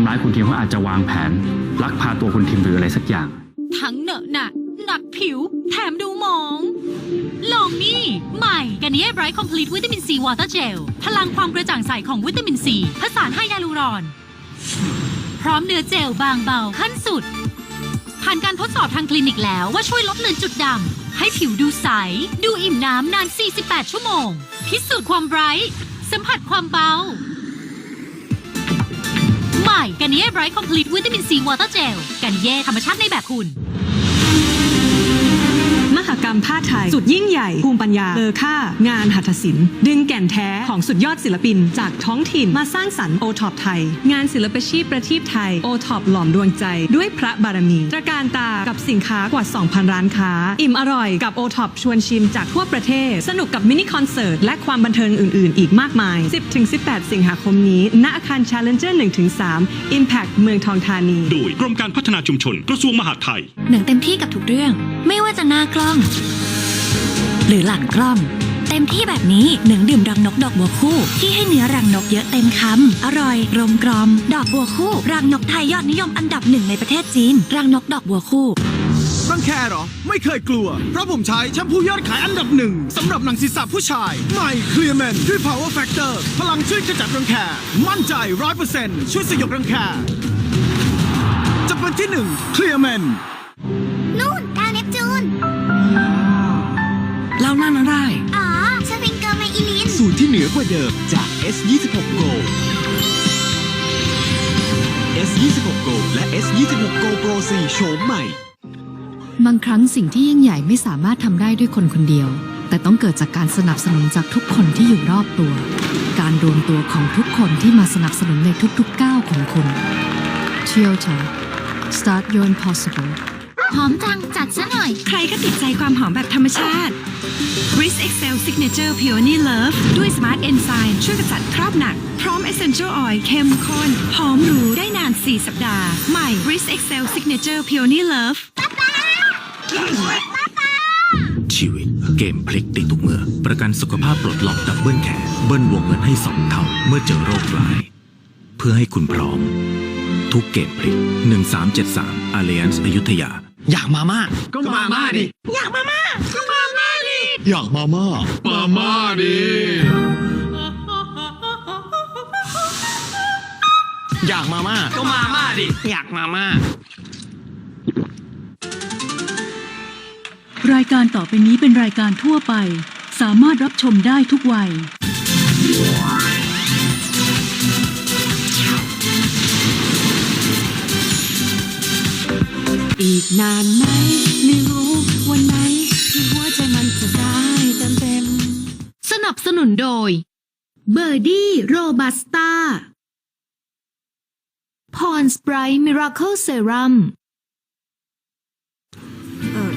ำร้ายคุณทิมเขาอาจจะวางแผน ลักพาตัวคุณทิมหรืออะไรสักอย่าง ทั้งเหนอะหนะหนักผิว แถมดูหมอง ลองนี่ ใหม่กันนี้ไบรท์คอมพลีทวิตามินซีวอเตอร์เจล พลังความกระจ่างใสของวิตามินซีผสานให้ยาลูรอน พร้อมเนื้อเจลบางเบาขั้นสุด ผ่านการทดสอบทางคลินิกแล้วว่าช่วยลดเลือนจุดดำให้ผิวดูใส ดูอิ่มน้ำนาน 48 ชั่วโมง พิสูจน์ความไบรท์สัมผัสความเบา ใหม่กันเย้ไบรท์คอมพลีทวิตามินซีวอเตอร์เจลกันเย่ธรรมชาติในแบบคุณ รรมผ้าไทย สุดยิ่งใหญ่ ภูมิปัญญาเลอค่า งานหัตถศิลป์ ดึงแก่นแท้ของสุดยอดศิลปิน จากท้องถิ่นมาสร้างสรรค์โอท็อปไทย งานศิลปชีพประทีปไทยโอท็อปหลอมดวงใจ ด้วยพระบารมี ตระการตากับสินค้ากว่า 2,000 ร้านค้า อิ่มอร่อยกับโอท็อปชวนชิมจากทั่วประเทศ สนุกกับมินิคอนเสิร์ตและความบันเทิงอื่น ๆ อีกมากมาย 10-18 สิงหาคมนี้ณอาคาร Challenger 1-3 Impact เมืองทองธานี โดยกรมการพัฒนาชุมชนกระทรวงมหาดไทย หนังเต็มที่กับทุกเรื่องไม่ว่าจะหน้ากล้อง หรือหลังกล้อง เต็มที่แบบนี้หนึ่งดื่มรังนกดอกบัวคู่ ที่ให้เนื้อรังนกเยอะเต็มคำอร่อยกลมกรอม ดอกบัวคู่ รังนกไทยยอดนิยมอันดับหนึ่งในประเทศจีน รังนกดอกบัวคู่รังแคเหรอ ไม่เคยกลัว เพราะผมใช้แชมพูยอดขายอันดับหนึ่งสำหรับหนังศีรษะผู้ชาย ใหม่เคลียร์แมนด้วย power factor พลังช่วยขจัดรังแค มั่นใจร้อยเปอร์เซ็นต์ช่วยสยบรังแคจะเป็นที่หนึ่งเคลียร์แมน ว่าเดิมจาก S26 Go S26 Go และ S26 Go Pro 4 โฉมใหม่ บางครั้งสิ่งที่ยิ่งใหญ่ไม่สามารถทำได้ด้วยคนคนเดียว แต่ต้องเกิดจากการสนับสนุนจากทุกคนที่อยู่รอบตัว การรวมตัวของทุกคนที่มาสนับสนุนในทุกๆก้าวของคุณ Toyota Start Your Impossible หอมจังจัดซะหน่อย ใครก็ติดใจความหอมแบบธรรมชาติ r i s Excel Signature Peony Love ด้วย Smart Enzyme ช่วยกำจัดคราบหนัก พร้อม Essential Oil เข้มข้น หอมหรูได้นาน 4 สัปดาห์ ใหม่ r i s Excel Signature Peony Love ชีวิตเกมพลิกได้ทุกเมื่อ ประกันสุขภาพปลดล็อกดับเบิลแคร์เบิ้ลวงเงินให้สองเท่าเมื่อเจอโรคร้าย เพื่อให้คุณพร้อม ทุกเกมพลิก 1373 Alliance อยุธยา อยากมาม่าก็มาม่าดิ อยากมาม่าก็มาม่าดิ อยากมาม่ามาม่าดิ อยากมาม่าก็มาม่าดิ อยากมาม่ารายการต่อไปนี้เป็นรายการทั่วไป สามารถรับชมได้ทุกวัย อีกนานไหมไม่รู้วันไหนที่หัวใจมันจะได้เต็มเต็มสนับสนุนโดยเบอร์ดี้โรบัสต้าพรสไ r ร t ์มิราเคิลเซรั่ม